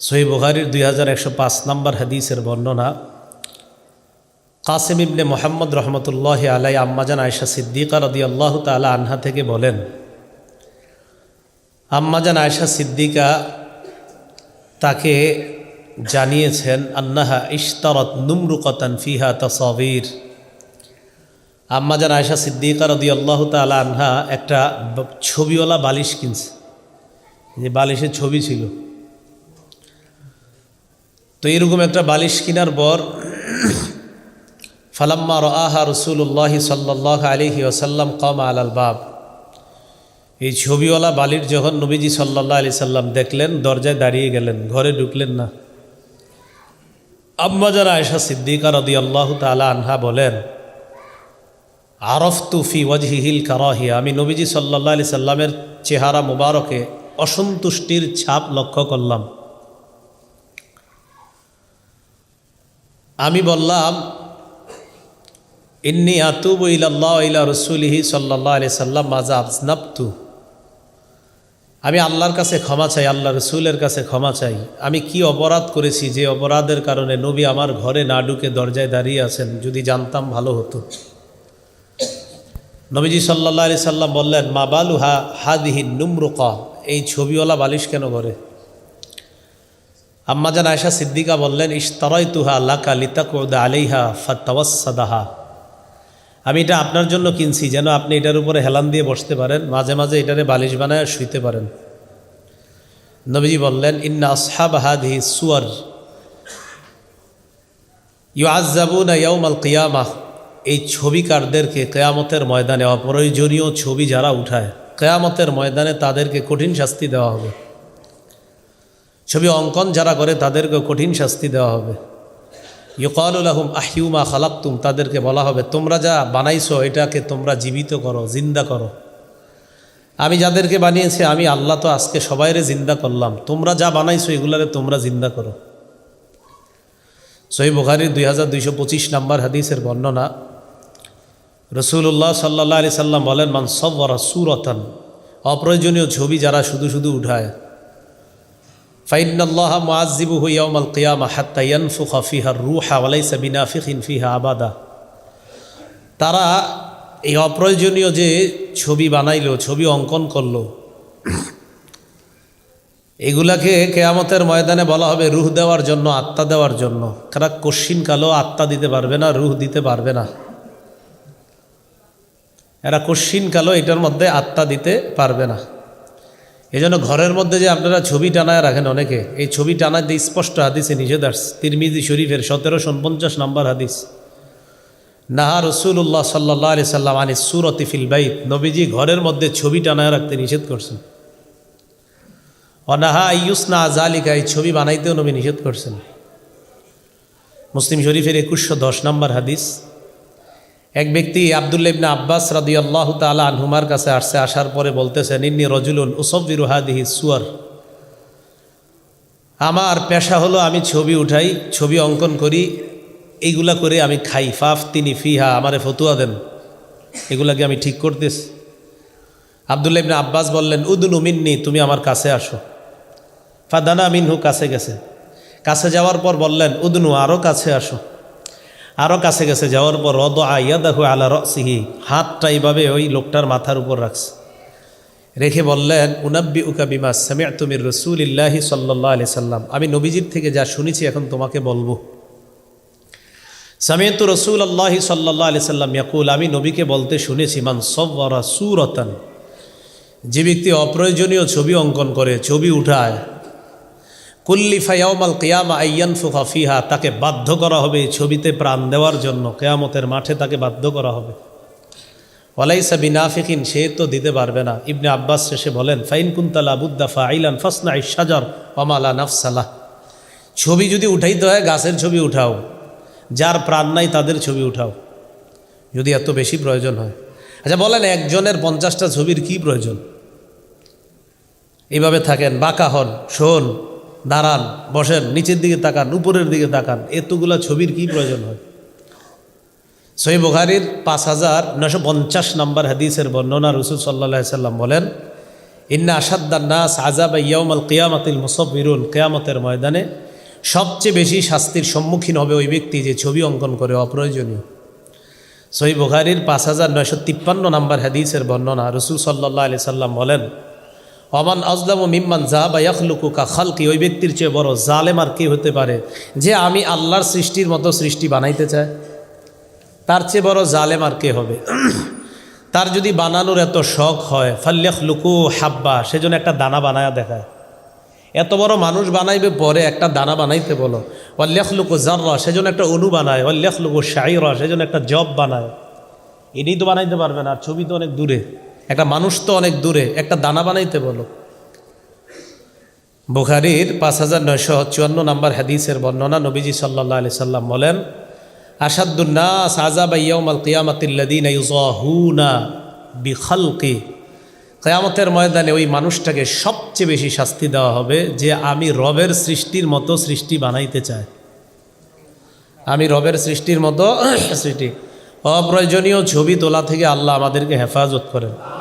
সহি বুখারির দুই হাজার একশো পাঁচ নম্বর হাদিসের বর্ণনা, কাসিম ইবনে মোহাম্মদ রহমতুল্লাহ আলাই আম্মাজান আয়সা সিদ্দিকা রদি আল্লাহ তালা আনহা থেকে বলেন আম্মাজান আয়সা সিদ্দিকা তাকে জানিয়েছেন, আন্নাহা ইশতারত নুমরুকতান ফিহা তসবির। আম্মাজান আয়সা সিদ্দিকা রদি আল্লাহ তালা আনহা একটা ছবিওয়ালা বালিশ কিনছে, যে বালিশের ছবি ছিল। তো এরকম একটা বালিশ কেনার পর ফালাম্মা রাহা রসুল্লাহ সাল্লাহ আলিহি ওসাল্লাম কম আলাল বাব। এই ছবিওয়ালা বালির যখন নবীজি সাল্লাহ আলি সাল্লাম দেখলেন, দরজায় দাঁড়িয়ে গেলেন, ঘরে ঢুকলেন না। আম্মাজার আয়সা সিদ্দিকা রদি আল্লাহ তালা আনহা বলেন আরফ তুফি ওয়াজহিহিল কারাহিয়া। আমি নবীজি সাল্লাহ আলি সাল্লামের চেহারা মুবারকে অসন্তুষ্টির ছাপ লক্ষ্য করলাম। আমি বললাম, ইন্নি আতুব ইল্লাহ ইলা রসুলিহি সাল্লাহ আলি সাল্লাম মাজা আজনাবতু। আমি আল্লাহর কাছে ক্ষমা চাই, আল্লাহ রসুলের কাছে ক্ষমা চাই। আমি কি অপরাধ করেছি যে অপরাধের কারণে নবী আমার ঘরে না ঢুকে দরজায় দাঁড়িয়ে আছেন, যদি জানতাম ভালো হতো। নবীজি সাল্লাহ আলি সাল্লাম বললেন, মা বালু হা হাদিহি নুমরুকা? এই ছবিওয়ালা বালিশ কেন করে আম্মাজান আয়সা সিদ্দিকা বললেন ইশতারাই তুহা লাকা লিতাকুদা আলিহা ফাতাওয়াসাদাহা। আমি এটা আপনার জন্য কিনছি, যেন আপনি এটার উপরে হেলান দিয়ে বসতে পারেন, মাঝে মাঝে এটারে বালিশ বানায় শুইতে পারেন। নবীজি বললেন, ইন্না আসহাব হাদিহি সুয়ার। ইউআজাবুনা ইয়াউমাল কিয়ামাহ। এই ছবিকারদেরকে কেয়ামতের ময়দানে অপ্রয়োজনীয় ছবি যারা উঠায়, কেয়ামতের ময়দানে তাদেরকে কঠিন শাস্তি দেওয়া হবে। ছবি অঙ্কন যারা করে তাদেরকে কঠিন শাস্তি দেওয়া হবে। ইকালুল আহিউমা খালাক্তুম, তাদেরকে বলা হবে, তোমরা যা বানাইছো, এটাকে তোমরা জীবিত করো, জিন্দা করো। আমি যাদেরকে বানিয়েছি, আমি আল্লাহ তো আজকে সবাইরে জিন্দা করলাম। তোমরা যা বানাইছো, এগুলারে তোমরা জিন্দা করো। সহি বুখারির দুই হাজার দুইশো পঁচিশ নম্বর হাদিসের বর্ণনা রসুল্লাহ সাল্লাহ আলি সাল্লাম বলেন, মান সবরা সুরতন অপ্রয়োজনীয় ছবি যারা শুধু শুধু উঠায়। ফাইনাল্লাহ মুআজিবু ইয়াউমাল কিয়ামা হাত্তা ইয়ানফুখা ফিহা রুহা ওয়ালাইসা বিনাফিখিন ফিহা আবাদা। তারা এই অপ্রয়োজনীয় যে ছবি বানাইলো, ছবি অঙ্কন করল, এগুলাকে কেয়ামতের ময়দানে বলা হবে রুহ দেওয়ার জন্য, আত্মা দেওয়ার জন্য। কারা কশিন কালো আত্মা দিতে পারবে না, রুহ দিতে পারবে না। এরা কশিন কালো এটার মধ্যে আত্মা দিতে পারবে না। এই জন্য ঘরের মধ্যে যে আপনারা ছবি টানায় রাখেন অনেকে, এই ছবি দিয়ে স্পষ্ট হাদিসে নিষেধ আসছে, তিরমিজি শরীফের সতেরোশো উনপঞ্চাশ নম্বর হাদিস। নাহা রসুল্লাহ সাল্লাহ আলি সাল্লাম আনি সুরতি ফিল বাইত, নবীজি ঘরের মধ্যে ছবি টানায় রাখতে নিষেধ করছেন। অনাহা ইউসনা আজালিকা এই ছবি বানাইতেও নবী নিষেধ করছেন। মুসলিম শরীফের একুশশো দশ নম্বর হাদিস এক ব্যক্তি আবদুল্লা ইবনা আব্বাস রাদি আল্লাহ তালা আনহুমার কাছে আসছে, আসার পরে বলতেছেন, ইন্নি রজুলুন উসফির হাদিহি সুয়ার। আমার পেশা হলো আমি ছবি উঠাই, ছবি অঙ্কন করি, এইগুলা করে আমি খাই। ফাফ তিনি ফিহা, আমারে ফতুয়া দেন। এগুলাকে আমি ঠিক করতেছি। আবদুল্লা ইবনা আব্বাস বললেন, উদুনু মিন্নি, তুমি আমার কাছে আসো। ফাদানা মিনহু কাছে গেছে। কাছে যাওয়ার পর বললেন, উদনু আরও কাছে আসো আরও কাছে গেছে, যাওয়ার পর রদ দেখো আলা রসিহি, হাতটা এইভাবে ওই লোকটার মাথার উপর রাখছে। রেখে বললেন উনাব্বি উকা বিমা সামিয়া তুমির রসুল ইল্লাহি সাল্লাহ আলি সাল্লাম। আমি নবীজির থেকে যা শুনেছি এখন তোমাকে বলব। সামিয়তু রসুল আল্লাহি সাল্লাহ আলি সাল্লাম ইয়াকুল, আমি নবীকে বলতে শুনেছি, মান সব্বরা সুরতান। যে ব্যক্তি অপ্রয়োজনীয় ছবি অঙ্কন করে, ছবি উঠায় কুল্লি ফায়াউমাল কিয়ামা আইয়ান ফুফা ফিহা, তাকে বাধ্য করা হবে ছবিতে প্রাণ দেওয়ার জন্য। কেয়ামতের মাঠে তাকে বাধ্য করা হবে। ওয়ালাইসা বিনাফিকিন, সে তো দিতে পারবে না। ইবনে আব্বাস শেষে বলেন, ফাইন কুন্তালা বুদ্দা ফাইলান ফাসনা ইসাজর ওমালা নাফসালাহ ছবি যদি উঠাইতে হয়, গাছের ছবি উঠাও। যার প্রাণ নাই, তাদের ছবি উঠাও। যদি এত বেশি প্রয়োজন হয়। আচ্ছা বলেন, একজনের পঞ্চাশটা ছবির কি প্রয়োজন? এইভাবে থাকেন, বাঁকা হন, শোন। দাঁড়ান, বসেন, নিচের দিকে তাকান, উপরের দিকে তাকান, এতগুলা ছবির কি প্রয়োজন হয়? সই বুখারির পাঁচ হাজার নশো পঞ্চাশ নম্বর হাদিসের বর্ণনা রসুল সাল্লা সাল্লাম বলেন, ইন্না আসাদ্দার নাস আজাব ইয়াউমাল কিয়ামাতিল মুসব্বিরুন কেয়ামতের ময়দানে সবচেয়ে বেশি শাস্তির সম্মুখীন হবে ওই ব্যক্তি যে ছবি অঙ্কন করে অপ্রয়োজনীয়। সই বুখারির পাঁচ হাজার নয়শো তিপ্পান্ন নম্বর হাদিসের বর্ণনা রসুল সাল্লাহ আলি সাল্লাম বলেন অমান আজলাম মিম্মান জাহাবা ইয়াখলুকু কা খালকি, ওই ব্যক্তির চেয়ে বড় জালেম আর কে হতে পারে? যে আমি আল্লাহর সৃষ্টির মতো সৃষ্টি বানাইতে চায় তার চেয়ে বড় জালেম আর কে হবে? তার যদি বানানোর এত শখ হয় ফাল্লেখ লুকু হাব্বা সেজন্য একটা দানা বানায়া দেখায়। এত বড় মানুষ বানাইবে পরে একটা দানা বানাইতে বলো। অল্লেখ লুকু জাররা সেজন্য একটা অনু বানায়। অল্লেখ লুকু শাইরা সেজন্য একটা জব বানায়। এটাই তো বানাইতে পারবে না, আর ছবি তো অনেক দূরে। একটা মানুষ তো অনেক দূরে, একটা দানা বানাইতে বলো। বুখারির পাঁচ হাজার নয়শো চুয়ান্ন নম্বর হাদিসের বর্ণনা নবীজি সাল্লাহ আলি সাল্লাম বলেন আসাদুন্নাস আজাব ইয়াউমাল কিয়ামাতিল্লাদিন ইউজাহুনা বিখালকি। ময়দানে ওই মানুষটাকে সবচেয়ে বেশি শাস্তি দেওয়া হবে যে আমি রবের সৃষ্টির মতো সৃষ্টি বানাইতে চাই। আমি রবের সৃষ্টির মতো সৃষ্টি। অপ্রয়োজনীয় ছবি তোলা থেকে আল্লাহ আমাদেরকে হেফাজত করেন।